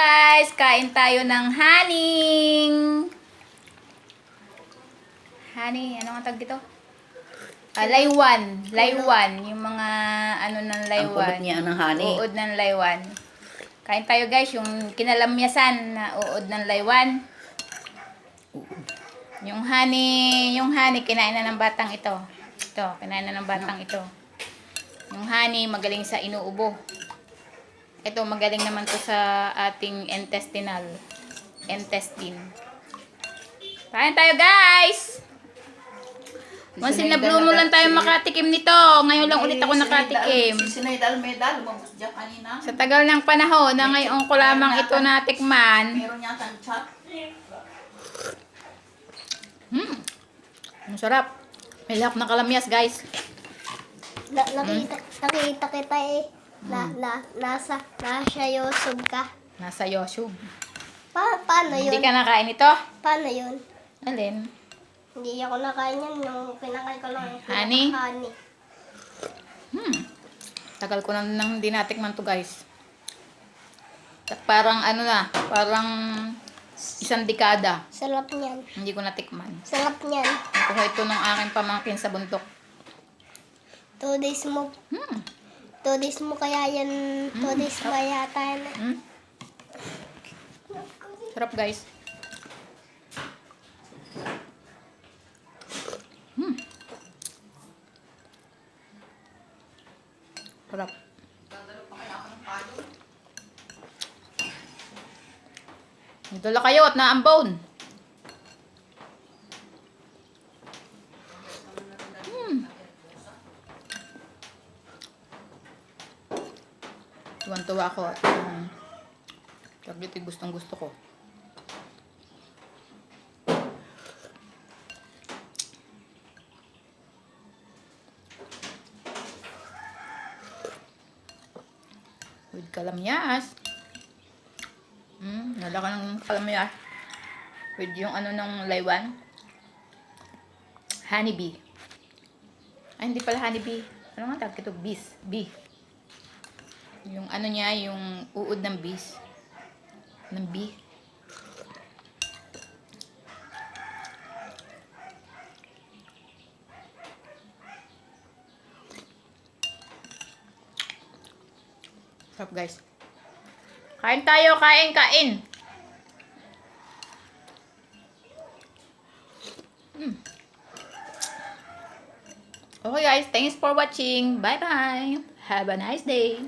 Guys, kain tayo ng haning. Honey, ano ang tag dito? Ah, laywan. Laywan. Yung mga ano ng Ang laywan. kulot niya ng honey. Uod ng laywan. Kain tayo guys, yung kinalamyasan na uod ng laywan. Yung honey, yung honey, kinain na ng batang ito. Ito, kinain na ng batang ito. Yung honey, magaling sa inuubo. Ito, magaling naman to sa ating intestinal. Intestine. Kain tayo guys! Once in a blue moon lang tayo makatikim nito. Ngayon lang ulit ako nakatikim. Si Sinaydal Medal, lumabas dyan kanina. Sa tagal ng panahon na ngayon ko lamang ito natikman. Meron yata ang chat. Hmm. Ang sarap. May lahap na kalamyas, guys. Na, nakita, nakita kita eh. Na, Hmm. na, nasa, nasa Yosub ka. Nasa Yoshub. Pa, paano yun? Hindi ka nakain ito? Paano yun? Alin? Hindi ako nakain yan nung pinakain ko lang. Honey? Honey. Hmm. Tagal ko na nang hindi natikman to, guys. Parang ano na, parang isang dekada. Sarap niyan. Hindi ko natikman. Sarap niyan. Nakuha ito ng aking pamangkin sa bundok. Two days mo, Hmm. Two days mo kaya yan, two days mo yata yan. Hmm. Sarap, guys. Hmm. Sarap. Dala kayo at naambon. Tuwan-tuwa ako at um, Chocolate gustong gusto ko. With kalamyas. Hmm, nalaka ng kalamyas. With yung ano ng laywan. Honeybee. Ay, hindi pala honeybee. Ano nga tawag ito? Bees. Bee. Yung ano niya, yung uod ng bees. Ng bee. Sarap guys. Kain tayo, kain, kain. Mm. Okay guys, thanks for watching. Bye-bye. Have a nice day.